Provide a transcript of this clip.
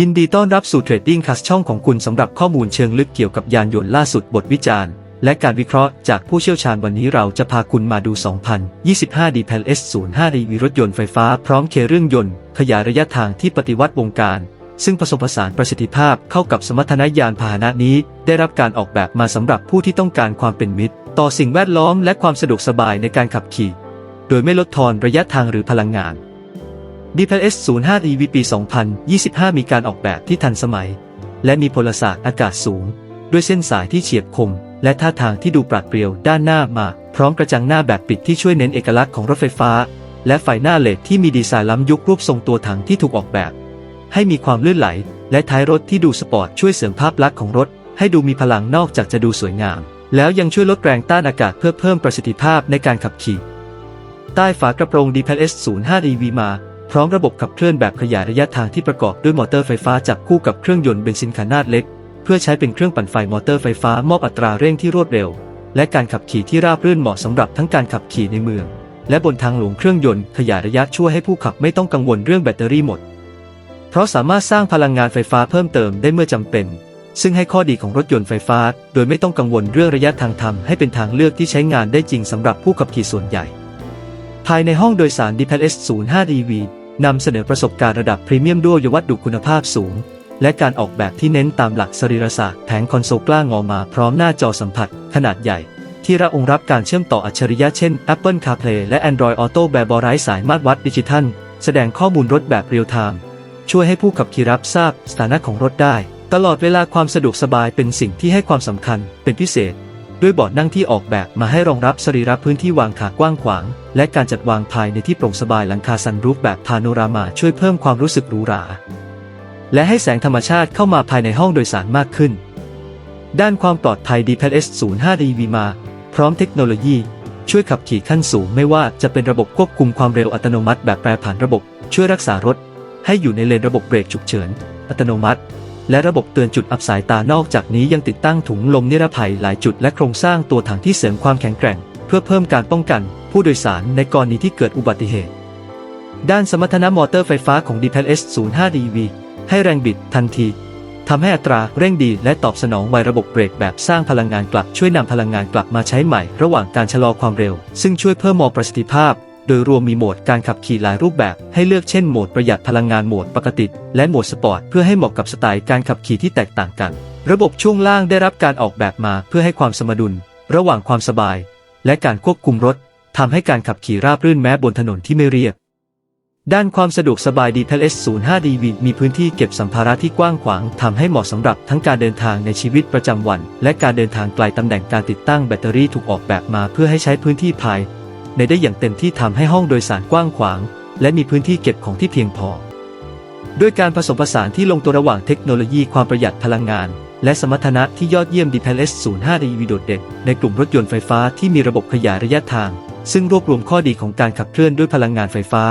ยินดีต้อนรับสู่ Trading c a s ช่องของคุณสำหรับข้อมูลเชิงลึกเกี่ยวกับยานยนต์ล่าสุดบทวิจารณ์ และการวิเคราะห์จากผู้เชี่ยวชาญวันนี้เราจะพาคุณมาดู 2025 d p e l S05 รีวิรถยนต์ไฟฟ้าพร้อมเคเรื่องยนต์ ขยายระยะทางที่ปฏิวัติวงการ ซึ่งผสมผสานประสิทธิภาพเข้ากับสมรรถนะยานพาหนะนี้ ได้รับการออกแบบมาสำหรับผู้ที่ต้องการความเป็นมิตร ต่อสิ่งแวดล้อมและความสะดวกสบายในการขับขี่ โดยไม่ลดทอนระยะทางหรือพลังงาน DPS 05 EV ปี 2025 มีการออกแบบที่ทันสมัย และมีพลศาสตร์อากาศสูง ด้วยเส้นสายที่เฉียบคม และท่าทางที่ดูปราดเปรียวด้านหน้ามา พร้อมกระจังหน้าแบบปิดที่ช่วยเน้นเอกลักษณ์ของรถไฟฟ้า และไฟหน้าเลดที่มีดีไซน์ล้ำยุครูปทรงตัวถังที่ถูกออกแบบ ให้มีความลื่นไหล และท้ายรถที่ดูสปอร์ตช่วยเสริมภาพลักษณ์ของรถ ให้ดูมีพลังนอกจากจะดูสวยงาม แล้วยังช่วยลดแรงต้านอากาศเพื่อเพิ่มประสิทธิภาพในการขับขี่ ใต้ฝากระโปรง d p s 05 EV มา ร้อมระบบขับเคลื่อนแบบขยายระยะทางที่ประกอบด้วยมอเตอร์ไฟฟ้าจับคู่กับเครื่องยนต์เบนซินขนาดเล็ก เพื่อใช้เป็นเครื่องปั่นไฟมอเตอร์ไฟฟ้ามอบอัตราเร่งที่รวดเร็ว และการขับขี่ที่ราบรื่นเหมาะสำหรับทั้งการขับขี่ในเมือง และบนทางหลวงเครื่องยนต์ขยายระยะช่วยให้ผู้ขับไม่ต้องกังวลเรื่องแบตเตอรี่หมด เพราะสามารถสร้างพลังงานไฟฟ้าเพิ่มเติมได้เมื่อจำเป็น ซึ่งให้ข้อดีของรถยนต์ไฟฟ้า โดยไม่ต้องกังวลเรื่องระยะทางทำให้เป็นทางเลือกที่ใช้งานได้จริงสำหรับผู้ขับขี่ส่วนใหญ่ ภายในห้องโดยสาร d p l s 05 DV นำเสนอประสบการณ์ระดับพรีเมียมด้วยวัสดุคุณภาพสูง และการออกแบบที่เน้นตามหลักสรีรศาสตร์แผงคอนโซลกล้างอมาพร้อมหน้าจอสัมผัส ขนาดใหญ่ ที่ระองรับการเชื่อมต่ออัจฉริยะเช่น Apple CarPlay และ Android Auto แบบไร้สายมาตรวัดดิจิทัล แสดงข้อมูลรถแบบเรียลไทม์ช่วยให้ผู้ขับขี่รับทราบสถานะของรถได้ ตลอดเวลาความสะดวกสบายเป็นสิ่งที่ให้ความสำคัญเป็นพิเศษ ด้วยเบาะนั่งที่ออกแบบมาให้รองรับสรีระพื้นที่วางขากว้างขวาง และการจัดวางภายในที่โปร่งสบายหลังคาซันรูฟแบบพาโนรามาช่วยเพิ่มความรู้สึกหรูหรา และให้แสงธรรมชาติเข้ามาภายในห้องโดยสารมากขึ้น ด้านความปลอดภัย d p s 05 DV มาพร้อมเทคโนโลยี ช่วยขับขี่ขั้นสูงไม่ว่าจะเป็นระบบควบคุมความเร็วอัตโนมัติแบบแปรผันระบบ ช่วยรักษารถ ให้อยู่ในเลนระบบเบรกฉุกเฉิน อัตโนมัติ และระบบเตือนจุดอับสายตานอกจากนี้ยังติดตั้งถุงลมนิรภัยหลายจุดและโครงสร้างตัวถังที่เสริมความแข็งแกร่ง เพื่อเพิ่มการป้องกัน ผู้โดยสารในกรณีที่เกิดอุบัติเหตุ ด้านสมรรถนะมอเตอร์ไฟฟ้าของ d p l s 05 DV ให้แรงบิดทันทีทำให้อัตราเร่งดีและตอบสนองไวระบบเบรกแบบสร้างพลังงานกลับช่วยนำพลังงานกลับมาใช้ใหม่ ระหว่างการชะลอความเร็ว ซึ่งช่วยเพิ่มมอประสิทธิภาพ โดยรวมมีโหมดการขับขี่หลายรูปแบบให้เลือกเช่นโหมดประหยัดพลังงานโหมดปกติ และโหมดสปอร์ตเพื่อให้เหมาะกับสไตล์การขับขี่ที่แตกต่างกัน ระบบช่วงล่างได้รับการออกแบบมาเพื่อให้ความสมดุล ระหว่างความสบาย และการควบคุมรถทำให้การขับขี่ราบรื่นแม้บนถนนที่ไม่เรียบ ด้านความสะดวกสบาย d p l s 05 DV มีพื้นที่เก็บสัมภาระที่กว้างขวางทำให้เหมาะสำหรับทั้งการเดินทางในชีวิตประจำวัน และการเดินทางไกลตำแหน่งการติดตั้งแบตเตอรี่ถูกออกแบบมาเพื่อให้ใช้พื้นที่ภาย ในได้อย่างเต็มที่ทำให้ห้องโดยสารกว้างขวาง และมีพื้นที่เก็บของที่เพียงพอ ด้วยการผสมผสานที่ลงตัวระหว่างเทคโนโลยีความประหยัดพลังงาน และสมรรถนะที่ยอดเยี่ยม d p l s 05 DV โดดเด่นในกลุ่มรถยนต์ไฟฟ้าที่มีระบบขยายระยะทาง ซึ่งรวบรวมข้อดีของการขับเคลื่อนด้วยพลังงานไฟฟ้า